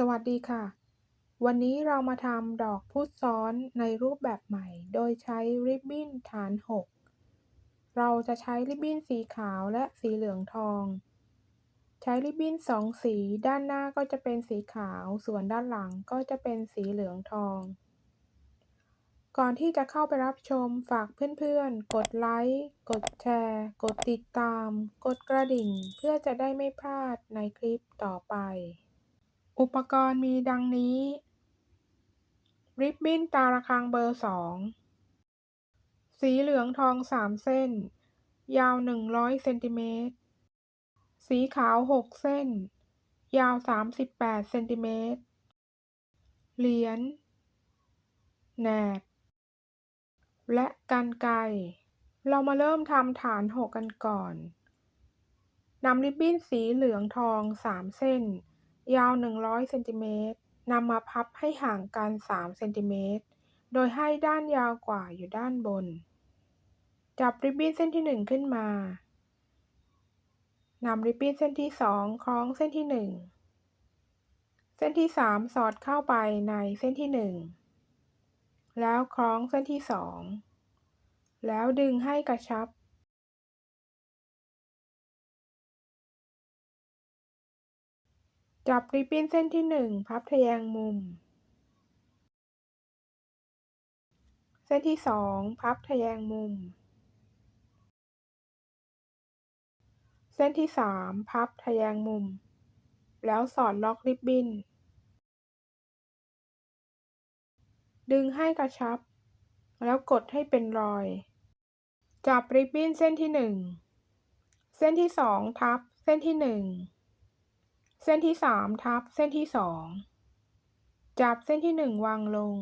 สวัสดีค่ะ วันนี้เรามาทำดอกพุดซ้อนในรูปแบบใหม่ โดยใช้ริบบิ้นฐาน 6 เราจะใช้ริบบิ้นสีขาวและสีเหลืองทอง ใช้ริบบิ้นสองสี ด้านหน้าก็จะเป็นสีขาว ส่วนด้านหลังก็จะเป็นสีเหลืองทอง ก่อนที่จะเข้าไปรับชมฝากเพื่อนๆ กดไลค์ กดแชร์ กดติดตาม กดกระดิ่ง เพื่อจะได้ไม่พลาดในคลิปต่อไป อุปกรณ์มีดังนี้ ริบบิ้นตาระฆังเบอร์ 2 สีเหลืองทอง 3 เส้น ยาว 100 เซนติเมตร สีขาว 6 เส้น ยาว 38 เซนติเมตร เหรียญแหนบ และกรรไกเรามาเริ่มทำฐาน6กันก่อน นำริบบิ้นสีเหลืองทอง 3 เส้น ยาว 100 เซนติเมตรนำมาพับให้ห่างกัน 3 เซนติเมตร โดยให้ด้านยาวกว่าอยู่ด้านบน จับริบบิ้นเส้นที่ 1 ขึ้นมานำริบบิ้นเส้นที่ 2 คล้องเส้นที่ 1 เส้นที่ 3 สอดเข้าไปในเส้นที่ 1 แล้วคล้องเส้นที่ 2 แล้วดึงให้กระชับ จับริบบิ้นเส้นที่1พับทะแยงมุม เส้นที่2พับทะแยงมุม เส้นที่3พับทะแยงมุม แล้วสอดล็อกริบบิ้น ดึงให้กระชับ แล้วกดให้เป็นรอย จับริบบิ้นเส้นที่1เส้นที่2ทับเส้นที่1 เส้นที่3ทับเส้นที่2จับเส้นที่1วางลง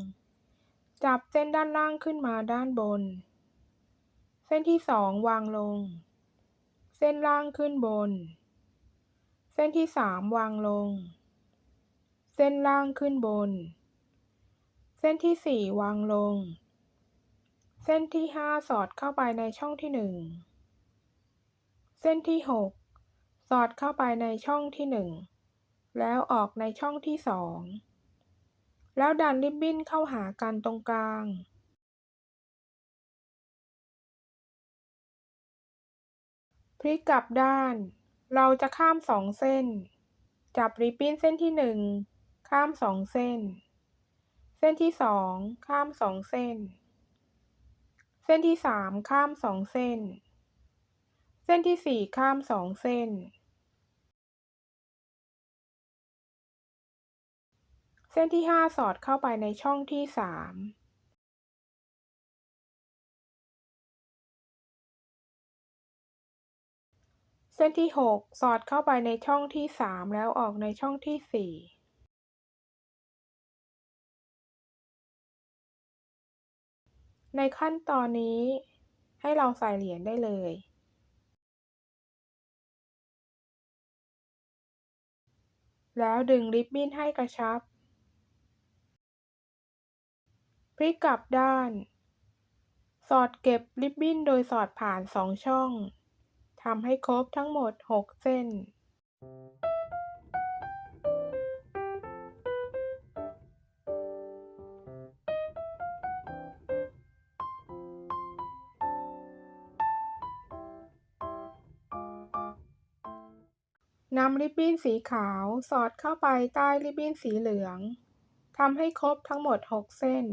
จับเส้นด้านล่างขึ้นมาด้านบน เส้นที่2วางลง เส้นล่างขึ้นบน เส้นที่3วางลง เส้นล่างขึ้นบน เส้นที่4วางลง เส้นที่5สอดเข้าไปในช่องที่1เส้นที่6 สอดเข้าไปในช่องที่ 1 แล้วออกในช่องที่ 2 แล้วดันริบบิ้นเข้าหากันตรงกลาง พลิกกลับด้าน เราจะข้าม2เส้น จับริบบิ้นเส้นที่ 1 ข้าม2เส้น เส้นที่ 2 ข้าม2เส้น เส้นที่ 3 ข้าม2เส้นเส้นที่ 4 ข้าม 2 เส้น เส้นที่ 5 สอดเข้าไปในช่องที่ 3เส้นที่ 6 สอดเข้าไปในช่องที่ 3 แล้วออกในช่องที่ 4 ในขั้นตอนนี้ให้เราใส่เหรียญได้เลย แล้วดึงริบบิ้นให้กระชับ พลิกกลับด้าน สอดเก็บริบบิ้นโดยสอดผ่าน 2 ช่องทำให้ครบทั้งหมด 6 เส้น นำริบบิ้นสีขาวสอดเข้าไปใต้ริบบิ้นสีเหลืองทำให้ครบทั้งหมด 6 เส้น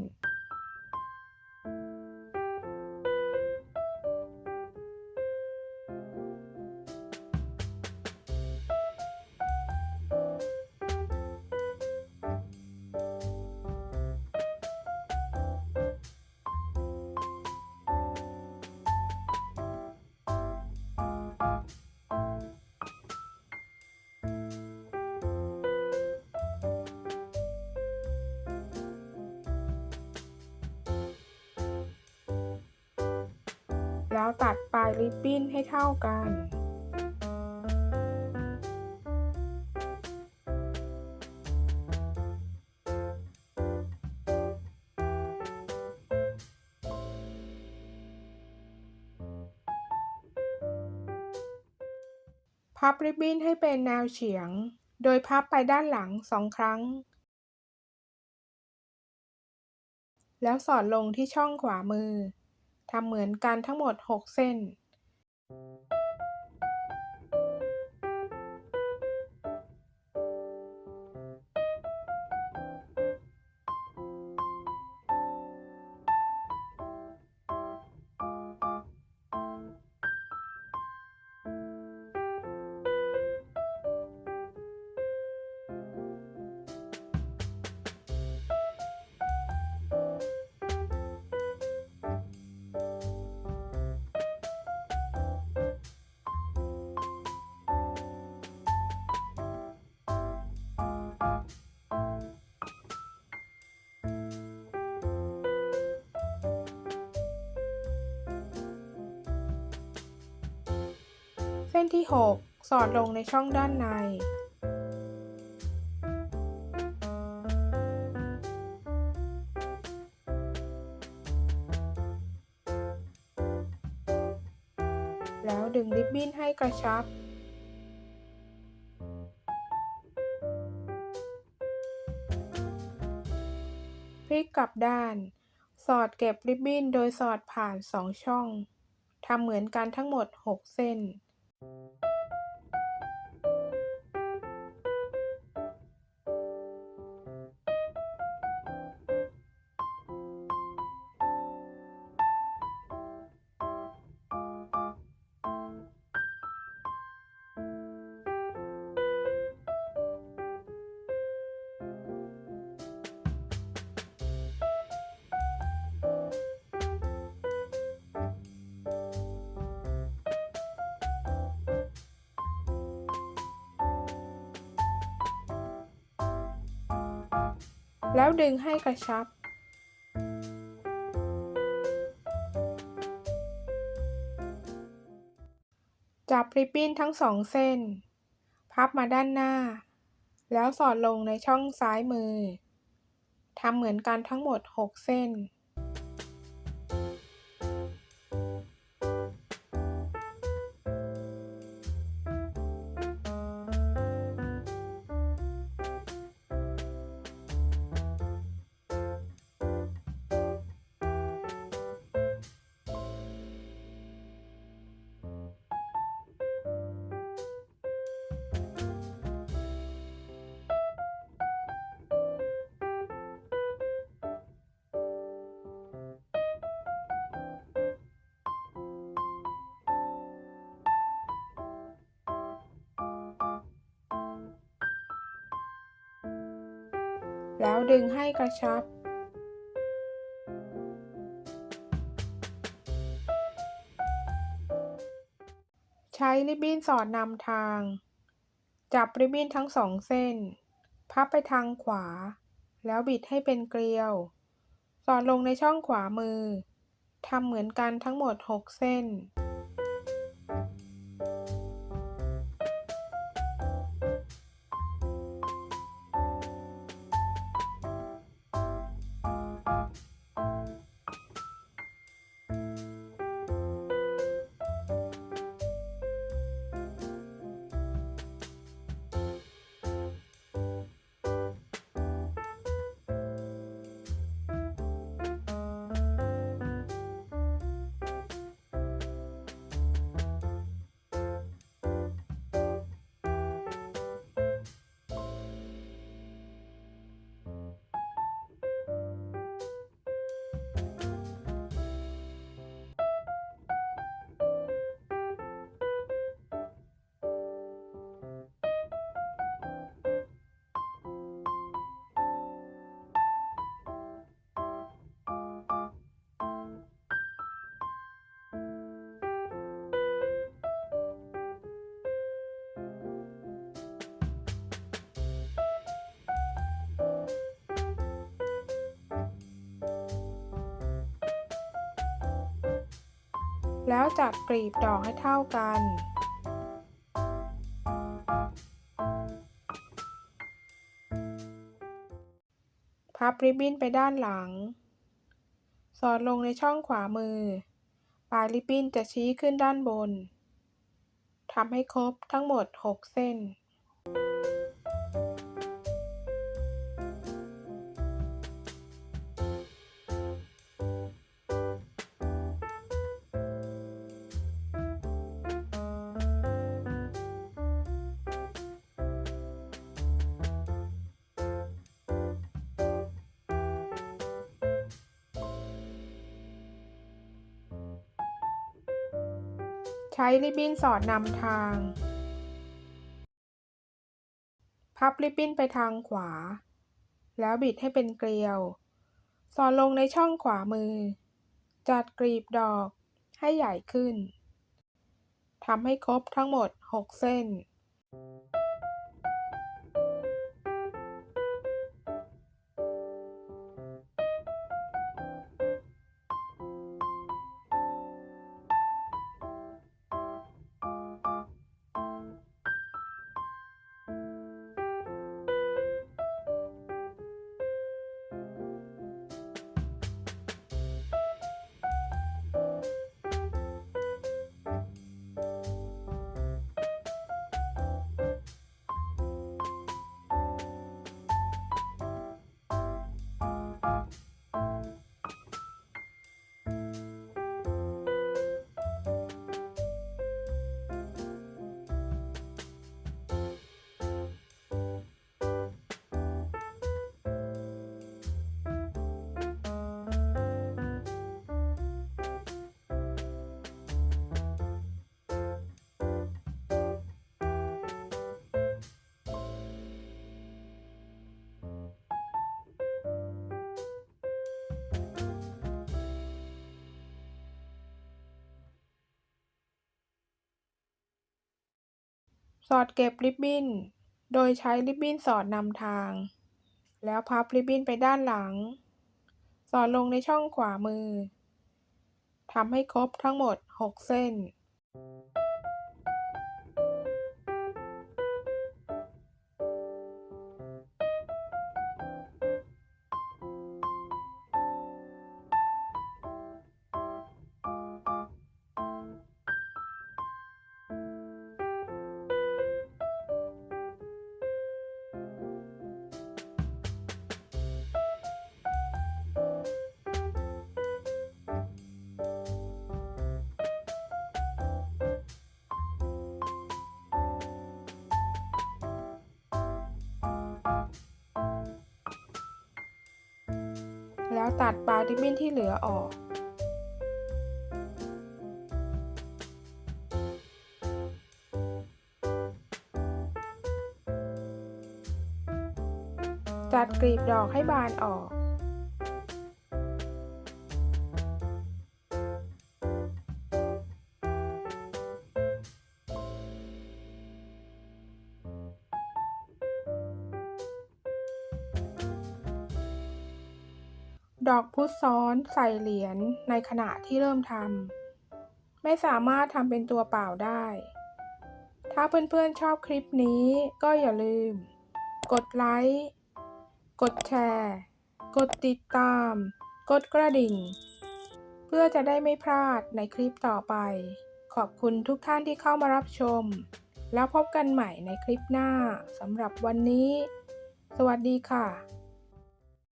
แล้วตัดปลายริบบิ้นให้เท่ากัน พับริบบิ้นให้เป็นแนวเฉียง โดยพับไปด้านหลังสองครั้ง แล้วสอดลงที่ช่องขวามือ ทำเหมือนกันทั้งหมด 6 เส้น ส้นที่ 6 สอดลงในช่องด้านใน แล้วดึงริบบิ้นให้กระชับพลิกกลับด้าน สอดเก็บริบบิ้นโดยสอดผ่าน 2 ช่องทำเหมือนกันทั้งหมด 6 เส้น แล้วดึงให้กระชับ จับริบบิ้นทั้งสองเส้น พับมาด้านหน้า แล้วสอดลงในช่องซ้ายมือทำเหมือนกันทั้งหมด 6 เส้น แล้วดึงให้กระชับ ใช้ริบบิ้นสอดนำทาง จับริบบิ้นทั้งสองเส้น พับไปทางขวา แล้วบิดให้เป็นเกลียว สอดลงในช่องขวามือทำเหมือนกันทั้งหมด 6 เส้น แล้วจัดกลีบดอกให้เท่ากัน พับริบบิ้นไปด้านหลัง สอดลงในช่องขวามือ ปลายริบบิ้นจะชี้ขึ้นด้านบน ทำให้ครบทั้งหมด 6 เส้น ใช้ริบบิ้นสอดนำทาง พับริบบิ้นไปทางขวา แล้วบิดให้เป็นเกลียว สอดลงในช่องขวามือ จัดกรีบดอกให้ใหญ่ขึ้นทำให้ครบทั้งหมด 6 เส้น สอดเก็บริบบิ้น โดยใช้ริบบิ้นสอดนำทาง แล้วพับริบบิ้นไปด้านหลัง สอดลงในช่องขวามือทำให้ครบทั้งหมด 6 เส้น แล้วตัดปลายริบบิ้นที่เหลือออกจัดกลีบดอกให้บานออก อนใส่เหรียญในขณะที่เริ่มทำ ไม่สามารถทำเป็นตัวเปล่าได้ ถ้าเพื่อนๆชอบคลิปนี้ก็อย่าลืม กดไลค์ กดแชร์ กดติดตาม กดกระดิ่ง เพื่อจะได้ไม่พลาดในคลิปต่อไป ขอบคุณทุกท่านที่เข้ามารับชม แล้วพบกันใหม่ในคลิปหน้าสำหรับวันนี้ สวัสดีค่ะ